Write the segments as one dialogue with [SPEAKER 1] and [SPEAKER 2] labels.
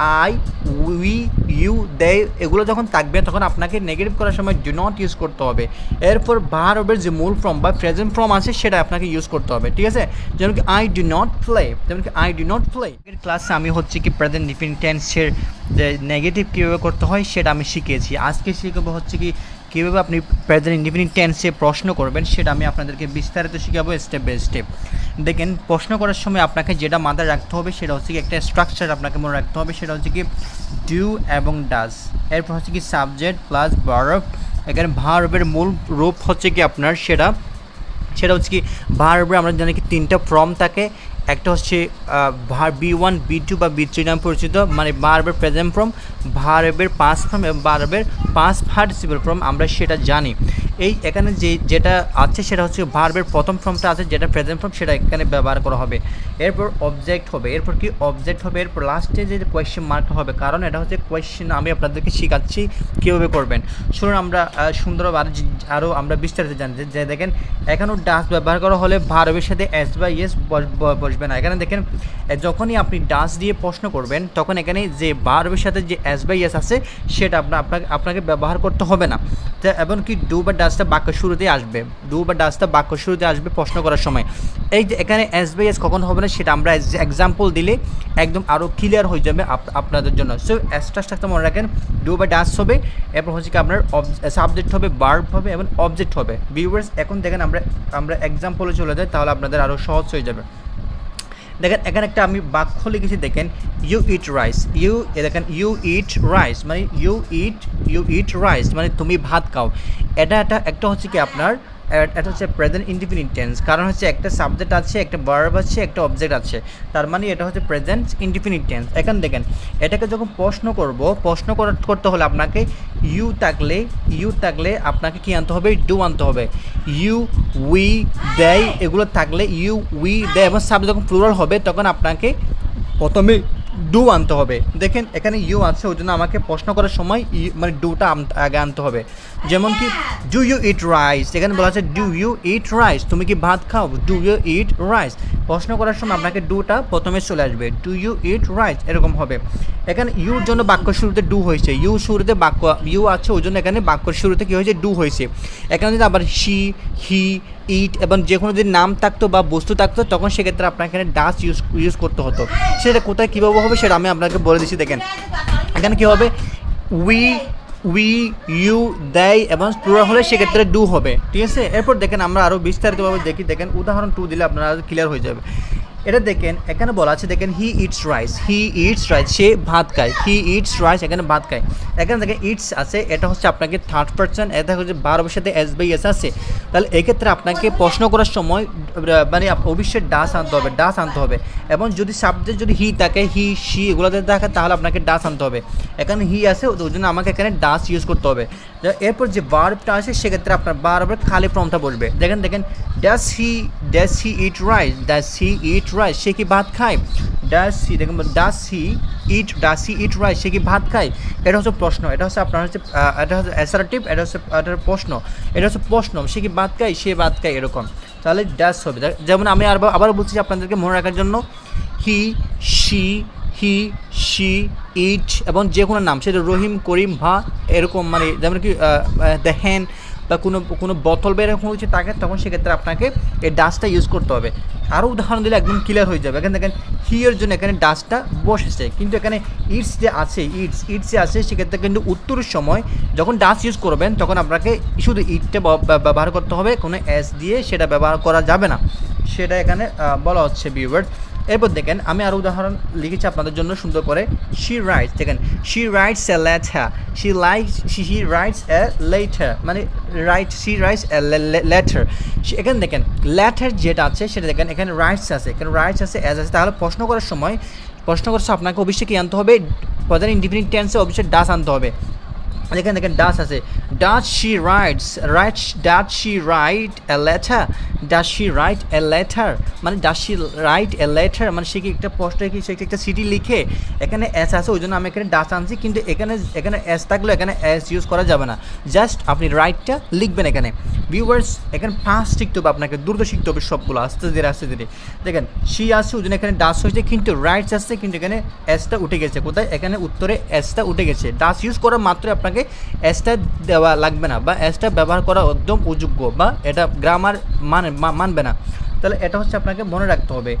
[SPEAKER 1] I we you দে এগুলো যখন থাকবে, তখন আপনাকে নেগেটিভ করার সময় ডু নট ইউজ করতে হবে। এরপর ভার্বের যে মূল ফর্ম বা প্রেজেন্ট ফর্ম আছে, সেটা আপনাকে ইউজ করতে হবে, ঠিক আছে? যেমন কি আই ডু নট প্লে যেমন কি আই ডু নট প্লে ক্লাসে আমি হচ্ছে কি প্রেজেন্ট টেন্সের যে নেগেটিভ কীভাবে করতে হয়, সেটা আমি শিখিয়েছি। আজকে শিখাবো হচ্ছে কি, কীভাবে আপনি প্রেজেন্ট ইনডিফিনিট টেন্সে প্রশ্ন করবেন, সেটা আমি আপনাদেরকে বিস্তারিত শিখাবো স্টেপ বাই স্টেপ দেখেন, প্রশ্ন করার সময় আপনাকে যেটা মাথায় রাখতে হবে, সেটা হচ্ছে কি একটা স্ট্রাকচার আপনাকে মনে রাখতে হবে, সেটা হচ্ছে কি ডিউ এবং ডাস এরপর হচ্ছে কি সাবজেক্ট প্লাস ভার্ব এখানে ভার্বের মূল রূপ হচ্ছে কি আপনার সেটা। সেটা হচ্ছে কি ভার্বের আমরা জানি কি তিনটা ফর্ম থাকে। একটা হচ্ছে ভার বি ওয়ান, বি টু বা বি থ্রি নাম পরিচিত মানে ভার্বের প্রেজেন্ট ফর্ম ভার্বের পাঁচ ফর্ম এবং ভার্বের পাঁচ পার্টিসিপেল ফর্ম আমরা সেটা জানি। এই এখানে যে, যেটা আছে সেটা হচ্ছে ভার্বের প্রথম ফর্মটা আছে, যেটা প্রেজেন্ট ফর্ম সেটা এখানে ব্যবহার করা হবে। এরপর অবজেক্ট হবে, এরপর কি অবজেক্ট হবে, এরপর লাস্টে যে কোয়েশ্চেন মার্ক হবে, কারণ এটা হচ্ছে কোয়েশ্চেন আমি আপনাদেরকে শেখাচ্ছি কীভাবে করবেন। শুনুন আমরা সুন্দরভাবে আরও আরও আমরা বিস্তারিত জানতে যে দেখেন এখানেও ডাস ব্যবহার করা হলে ভার্বের সাথে এস বা ইয়েস বসবে। না এখানে দেখেন যখনই আপনি ডাস দিয়ে প্রশ্ন করবেন, তখন এখানে যে ভার্বের সাথে যে এস বাই এস আছে, সেটা আপনার আপনাকে আপনাকে ব্যবহার করতে হবে না। এবং কি ডু বা ডাসটা বাক্য শুরুতে আসবে। ডু বা ডাসটা বাক্য শুরুতে আসবে প্রশ্ন করার সময়। এই যে এখানে এস বাই এস কখন হবে না, সেটা আমরা এক্সাম্পল দিলে একদম আরও ক্লিয়ার হয়ে যাবে আপ- আপনাদের জন্য। সো এসটা থাকতে মনে রাখেন, ডু বা ডাস হবে, এরপর হচ্ছে কি আপনার সাবজেক্ট হবে বার্ব হবে, এবং অবজেক্ট হবে। ভিউয়ার্স এখন দেখেন আমরা আমরা এক্সাম্পলে চলে যাই, তাহলে আপনাদের আরও সহজ হয়ে যাবে। দেখেন, এখানে একটা আমি বাক্য লিখেছি, দেখেন ইউ ইট রাইস ইউ দেখেন ইউ ইট রাইস মানে you eat you eat rice মানে তুমি ভাত খাও। এটা একটা একটা হচ্ছে কি আপনার এটা হচ্ছে প্রেজেন্ট ইন্ডিপেন্ডেন্ট টেন্স কারণ হচ্ছে একটা সাবজেক্ট আছে, একটা ভার্ব আছে, একটা অবজেক্ট আছে। তার মানে এটা হচ্ছে প্রেজেন্ট ইন্ডিপেন্ডেন্ট টেন্স এখন দেখেন, এটাকে যখন প্রশ্ন করব, প্রশ্ন করতে হলে আপনাকে ইউ থাকলে ইউ থাকলে আপনাকে কি আনতে হবে? ডু আনতে হবে। ইউ উই দেয় এগুলো থাকলে ইউ উই দেয় এবং সাবজেক্ট যখন প্লুরাল হবে, তখন আপনাকে প্রথমে ডু আনতে হবে। দেখেন এখানে ইউ আছে ওই জন্য আমাকে প্রশ্ন করার সময় ই- মানে ডুটা আগে আনতে হবে। যেমন কি ডু ইউ ইট রাইস এখানে বলা আছে ডু ইউ ইট রাইস তুমি কি ভাত খাও? ডু ইউ ইট রাইস প্রশ্ন করার সময় আপনাকে ডুটা প্রথমে চলে আসবে। ডু ইউ ইট রাইস এরকম হবে। এখানে ইউর জন্য বাক্য শুরুতে ডু হয়েছে। ইউ শুরুতে বাক্য ইউ আছে ওই জন্য এখানে বাক্যর শুরুতে কী হয়েছে? ডু হয়েছে। এখানে যদি আবার শি হি ইট এবং যে কোনো যদি নাম থাকতো বা বস্তু থাকতো তখন সেক্ষেত্রে আপনাকে এখানে ডাস ইউজ ইউজ করতে হতো। সেটা কোথায় কীভাবে হবে সেটা আমি আপনাকে বলে দিচ্ছি, দেখেন। এখানে কী হবে? উই উই ইউ দেয় এবং প্লুরাল হলে সেক্ষেত্রে ডু হবে। ঠিক আছে? এরপর দেখেন আমরা আরও বিস্তারিতভাবে দেখি। দেখেন, উদাহরণ টু দিলে আপনারা ক্লিয়ার হয়ে যাবে। এটা দেখেন, এখানে বলা আছে, দেখেন he eats rice he eats rice সে ভাত খায় হি ইটস রাইস এখানে ভাত খায়। এখানে দেখেন ইটস আছে, এটা হচ্ছে আপনাকে থার্ড পার্সন এটা হচ্ছে বারোর সাথে এস বাই এস আছে। তাহলে এক্ষেত্রে আপনাকে প্রশ্ন করার সময় মানে অবশ্যই ডাস আনতে হবে, ডাস আনতে হবে। এবং যদি সাবজেক্ট যদি হি থাকে হি সি এগুলোতে থাকে, তাহলে আপনাকে ডাস আনতে হবে। এখানে হি আছে ওই জন্য আমাকে এখানে ডাস ইউজ করতে হবে। এরপর যে বার্বটা আছে, সেক্ষেত্রে আপনার বারবার খালি ফর্মটা বসবে। দেখেন দেখেন does he does he eat rice does he eat rice সে কি ভাত খায়? ডাস হি দেখেন does he eat does he eat rice সে কি ভাত খায়? এটা হচ্ছে প্রশ্ন। এটা হচ্ছে আপনার হচ্ছে এটা হচ্ছে অ্যাসারেটিভ এটা হচ্ছে এটা প্রশ্ন। এটা হচ্ছে প্রশ্ন। সে কি ভাত খায়? সে ভাত খায় এরকম। তাহলে ড্যাস হবে। যেমন আমি আর আবার বলছি আপনাদেরকে মনে রাখার জন্য হি শি হি, শি ইট এবং যে কোনো নাম, সেটা রহিম, করিম, ভা, এরকম মানে যেমন কি দেখেন বা কোনো কোনো বোতল বা এরকম কিছু থাকে, তখন সেক্ষেত্রে আপনাকে এই ডাস্টটা ইউজ করতে হবে। আরও উদাহরণ দিলে একদম ক্লিয়ার হয়ে যাবে। এখানে দেখেন হিয়ের জন্য এখানে ডাস্টটা বসেছে। কিন্তু এখানে ইটস যে আছে, ইটস ইটস যে আছে, সেক্ষেত্রে কিন্তু উত্তরের সময় যখন ডাস্ট ইউজ করবেন, তখন আপনাকে শুধু ইটটা ব্যবহার করতে হবে। কোনো এস দিয়ে সেটা ব্যবহার করা যাবে না। সেটা এখানে বলা হচ্ছে ভিউয়ার্স এরপর দেখেন, আমি আরও উদাহরণ লিখেছি আপনাদের জন্য সুন্দর করে। শি রাইটস দেখেন she writes a letter she likes she writes a letter মানে write she writes a letter এখানে দেখেন লেটার যেটা আছে, সেটা দেখেন, এখানে রাইটস আছে। এখানে রাইটস আছে অ্যাজ আছে। তাহলে প্রশ্ন করার সময়, প্রশ্ন সময় আপনাকে অবশ্যই কি আনতে হবে? প্রধান ইন্ডিপেন্ডেন্ট টেন্সে অবশ্যই ডাস আনতে হবে। এখানে দেখেন ডাস আছে। Does she writes write does she write a letter does she write a letter মানে does she write a letter মানে সে কি একটা পোস্টে কি সে একটা সিটি লিখে এখানে এস আছে ওই জন্য আমি এখানে ডাস আনছি, কিন্তু এখানে এখানে এস থাকলেও এখানে এস ইউজ করা যাবে না। জাস্ট আপনি রাইটটা লিখবেন এখানে। ভিউয়ার্স এখানে ফার্স্ট শিখতে হবে আপনাকে, দ্রুত শিখতে হবে সবগুলো, আস্তে ধীরে আস্তে ধীরে। দেখেন শি আছে ওই জন্য এখানে ডাস হয়েছে, কিন্তু রাইটস আসছে কিন্তু এখানে এসটা উঠে গেছে। কোথায়? এখানে উত্তরে এসটা উঠে গেছে। ডাস ইউজ করা মাত্র আপনাকে এসটা দেওয়া লাগবে না বা এসটা ব্যবহার করা একদম অযোগ্য বা এটা গ্রামার মানে মানবে না। তাহলে এটা হচ্ছে আপনাকে মনে রাখতে হবে।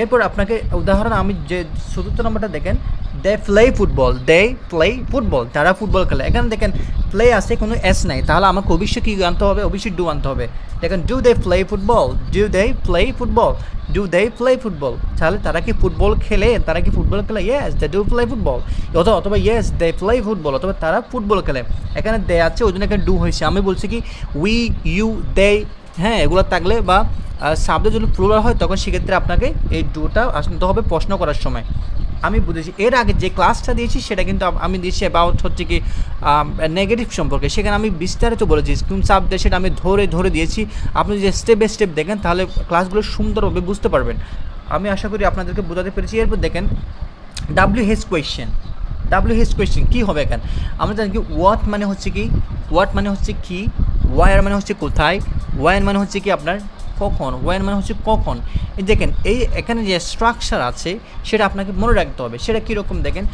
[SPEAKER 1] এরপর আপনাকে উদাহরণ আমি যে চতুর্থ নম্বরটা দেখেন they play football they play football তারা ফুটবল খেলে। এখানে দেখেন প্লে আছে, কোনো এস নাই। তাহলে আমাকে অবশ্যই কী আনতে হবে? অবশ্যই ডু আনতে হবে। দেখেন do they play football do they play football do they play football তাহলে তারা কি ফুটবল খেলে? তারা কি ফুটবল খেলে? Yes they do play football অথবা অথবা ইয়েস দে প্লে ফুটবল অথবা, তারা ফুটবল খেলে। এখানে দে আছে, ওই জন্য এখানে ডু হয়েছে। আমি বলছি কি উই ইউ দে হ্যাঁ এগুলো থাকলে বা শব্দ যদি প্লুরাল হয়, তখন সেক্ষেত্রে আপনাকে এই ডুটা আসতে হবে প্রশ্ন করার সময়। আমি বুঝেছি। এর আগে যে ক্লাসটা দিয়েছি, সেটা কিন্তু আম- দিয়েছি অ্যাবাউট হচ্ছে কি নেগেটিভ সম্পর্কে। সেখানে আমি বিস্তারিত বলেছি। কোন সাবজেক্ট সেটা আমি ধরে ধরে দিয়েছি। আপনি যদি স্টেপ বাই স্টেপ দেখেন, তাহলে ক্লাসগুলো সুন্দরভাবে বুঝতে পারবেন। আমি আশা করি আপনাদেরকে বোঝাতে পেরেছি। এরপর দেখেন W H question W H question কী হবে এখানে? আমরা জানি কি ওয়াট মানে হচ্ছে কি ওয়াট মানে হচ্ছে কি ওয়ার মানে হচ্ছে কোথায় ওয়ান মানে হচ্ছে কি আপনার কখন ওয়ান মানে হচ্ছে কখন? দেখেন, এই এখানে যে স্ট্রাকচার আছে, সেটা আপনাকে মনে রাখতে হবে। সেটা কীরকম দেখেন?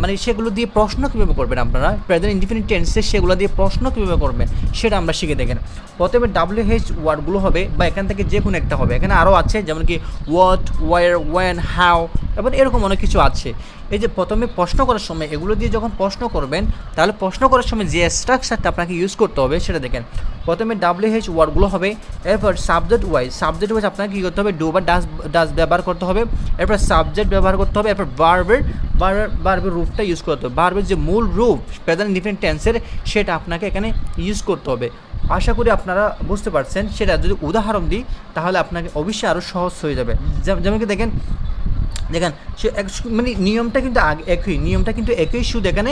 [SPEAKER 1] মানে সেগুলো দিয়ে প্রশ্ন কীভাবে করবেন আপনারা? প্রেজেন্ট ইনডিফিনিট টেন্সে সেগুলো দিয়ে প্রশ্ন কীভাবে করবেন? সেটা আমরা শিখে দেখেন। প্রথমে ডাব্লিউ এইচ ওয়ার্ডগুলো হবে বা এখান থেকে যে কোনো একটা হবে। এখানে আরও আছে, যেমন কি হোয়াট ওয়ার ওয়েন হাউ এবং এরকম অনেক কিছু আছে। এই যে প্রথমে প্রশ্ন করার সময়, এগুলো দিয়ে যখন প্রশ্ন করবেন, তাহলে প্রশ্ন করার সময় যে স্ট্রাকচারটা আপনাকে ইউজ করতে হবে, সেটা দেখেন। প্রথমে ডাব্লিউ এইচ ওয়ার্ডগুলো হবে, এরপর সাবজেক্ট ওয়াইজ সাবজেক্ট ওয়াইজ আপনাকে কী করতে হবে? ডু বা ডাস ডাস ব্যবহার করতে হবে। এরপর সাবজেক্ট ব্যবহার করতে হবে। এরপর বার্বের বার্বের রূপটা ইউজ করতে হবে। বার্বের যে মূল রূপ প্রেজেন্ট ডিফারেন্ট টেন্সের সেটা আপনাকে এখানে ইউজ করতে হবে। আশা করি আপনারা বুঝতে পারছেন। সেটা যদি উদাহরণ দিই, তাহলে আপনাকে অবশ্যই আরও সহজ হয়ে যাবে। যেমন কি দেখেন দেখেন, সে মানে নিয়মটা কিন্তু আগে একই, নিয়মটা কিন্তু একই সুদ, এখানে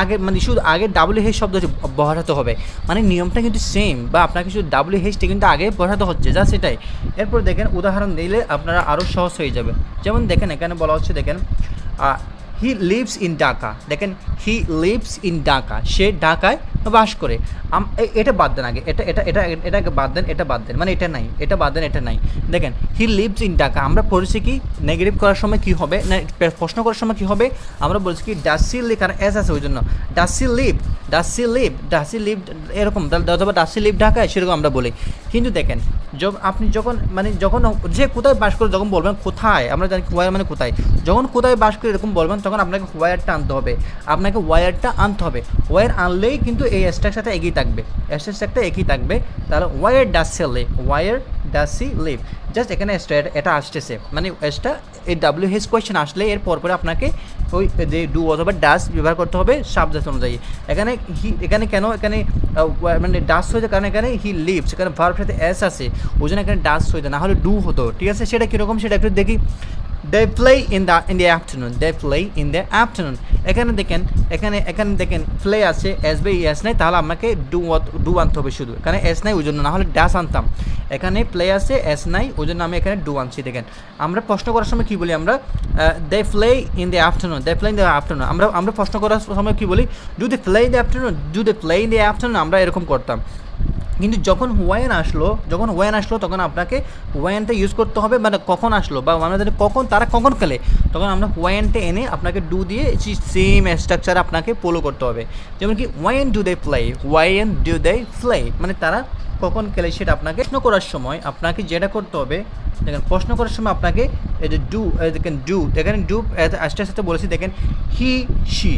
[SPEAKER 1] আগে মানে সুদ আগে ডাবলু হেস শব্দ বসাতে হবে। মানে নিয়মটা কিন্তু সেম বা আপনাকে শুধু ডাবলু হেসটা কিন্তু আগে বসাতে হচ্ছে, যা সেটাই। এরপর দেখেন, উদাহরণ দিলে আপনারা আরও সহজ হয়ে যাবে। যেমন দেখেন, এখানে বলা হচ্ছে, দেখেন হি লিভস ইন ঢাকা দেখেন হি লিভস ইন ঢাকা সে ঢাকায় বাস করে। এটা বাদ দেন আগে। এটা এটা এটা এটাকে বাদ দেন, এটা বাদ দেন। মানে এটা নাই, এটা বাদ দেন, এটা নাই। দেখেন হি লিভস ইন ঢাকা আমরা পড়েছি কি নেগেটিভ করার সময় কি হবে, না, প্রশ্ন করার সময় কি হবে? আমরা বলছি কি ডাস লিভ কারণ এস আছে ওই জন্য does live does live does live এরকম অথবা ডাস লিভ ঢাকায় সেরকম আমরা বলি। কিন্তু দেখেন আপনি যখন মানে যখন যে কোথায় বাস করে, যখন বলবেন কোথায়, আমরা জানি মানে কোথায়। যখন কোথায় বাস করে এরকম বলবেন তখন আপনাকে ওয়ারটা আনতে হবে। আপনাকে ওয়ারটা আনতে হবে। ওয়ার আনলেই কিন্তু এই সাথে একই থাকবে। স্ট্যাকটা একই থাকবে। তাহলে war does live does she live just এখানে এটা আসতেছে। মানে এসটা এই ডাব্লিউ হেস কোয়েশ্চেন আসলে এর পরপরে আপনাকে ওই যে ডু অথবা ডাস ব্যবহার করতে হবে সাবজেক্ট অনুযায়ী। এখানে হি এখানে কেন, এখানে মানে ডাস হয়েছে কারণ এখানে হি লিভস এখানে ভার্ব সাথে এস আছে। ওই জন্য এখানে ডাস হয়েছে, না হলে ডু হতো। ঠিক আছে? সেটা কীরকম? সেটা একটু দেখি। They play in the in the afternoon they play in the afternoon এখানে দেখেন, এখানে এখানে দেখেন প্লে আছে এস বাই এস নাই, তাহলে আমাকে ডু ডু আনতে হবে শুধু। এখানে এস নাই ওই জন্য না হলে ডাস আনতাম। এখানে প্লে আছে এস নাই ওই জন্য আমি এখানে ডু আনছি, দেখেন। আমরা প্রশ্ন করার সময় কী বলি আমরা? They play in the afternoon they play in the afternoon আমরা আমরা প্রশ্ন করার সময় কী বলি? Do they play in the afternoon do they play in the afternoon আমরা এরকম করতাম। কিন্তু যখন ওয়ান আসলো, যখন ওয়ান আসলো, তখন আপনাকে ওয়ানটা ইউজ করতে হবে মানে কখন আসলো, বা আমাদের কখন, তারা কখন খেলে। তখন আমরা ওয়ানটা এনে আপনাকে ডু দিয়ে সেম স্ট্রাকচার আপনাকে ফলো করতে হবে। যেমন কি when do they play when do they play মানে তারা কখন খেলে সেটা আপনাকে করার সময় আপনাকে যেটা করতে হবে দেখেন, প্রশ্ন করার সময় আপনাকে এই যে ডু দেখেন ডু দেখেন ডু আস্তে আস্তে বলেছি, দেখেন he she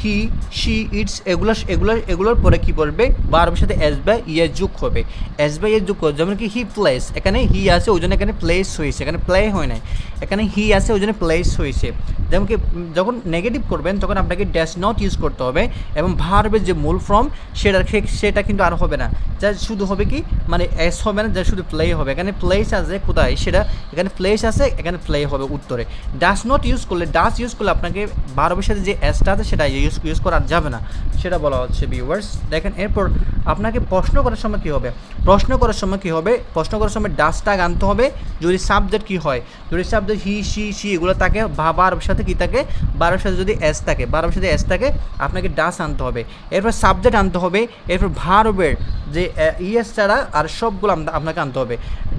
[SPEAKER 1] he she its এগুলো এগুলো, এগুলোর পরে কি বলবে? বারবার সাথে এস বাই ইয়ে যোগ হবে। এস বাই ইয়ে যোগ করবে যেমন কি হি প্লেস এখানে হি আছে, ওই জন্য এখানে প্লেস হয়েছে, এখানে প্লে হয় নাই। এখানে হি আছে, ওই জন্য প্লেস হয়েছে। যেমন কি যখন নেগেটিভ করবেন, তখন আপনাকে ড্যাশ নট ইউজ করতে হবে, এবং ভার্বের যে মূল ফর্ম সেটা সেটা কিন্তু আর হবে না। যা শুধু হবে কি মানে এস হবে না, যা শুধু প্লে হবে। এখানে প্লেস আছে, কোথায়? সেটা এখানে প্লেস আছে, এখানে প্লে হবে উত্তরে। ডাস নট ইউজ করলে ডাস ইউজ করলে আপনাকে বারবের সাথে যে এসটা আছে সেটা ইউজ ইউজ করা যাবে না। সেটা বলা হচ্ছে ভিউয়ার্স দেখেন, এরপর আপনাকে প্রশ্ন করার সময় কী হবে? প্রশ্ন করার সময় কী হবে? প্রশ্ন করার সময় ডাস টাগ আনতে হবে, যদি সাবজেক্ট কী হয়? যদি সাবজেক্ট হি সি সি এগুলো থাকে, বা বারবের সাথে কী থাকে? বারোর সাথে যদি এস থাকে বারোর সাথে এস থাকে, আপনাকে ডাস আনতে হবে। এরপর সাবজেক্ট আনতে হবে, এরপর ভার্বের যে ইএস ছাড়া আর সবগুলো আপনাকে আনতে হবে।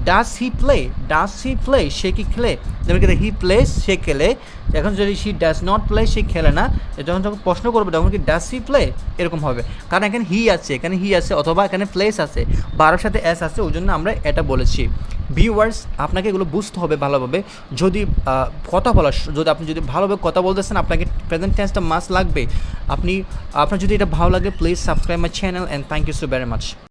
[SPEAKER 1] Does he play does he play সে কি খেলে? যেমন কি হি প্লেস সে খেলে। এখন যদি সি ডাস নট প্লে সে খেলে না যখন যখন প্রশ্ন করবে, তখন কি ডাস হি প্লে এরকম হবে। কারণ এখানে হি আছে, এখানে হি আছে, অথবা এখানে প্লেস আছে। বারোর সাথে এস আছে, ওই জন্য আমরা এটা বলেছি। ভিউয়ার্স আপনাকে এগুলো বুঝতে হবে ভালোভাবে। যদি কথা বলার যদি আপনি যদি ভালোভাবে কথা বলতেছেন, আপনাকে প্রেজেন্ট টেন্সটা মাস লাগবে। আপনি, আপনার যদি এটা ভালো লাগে please subscribe my channel and thank you so very much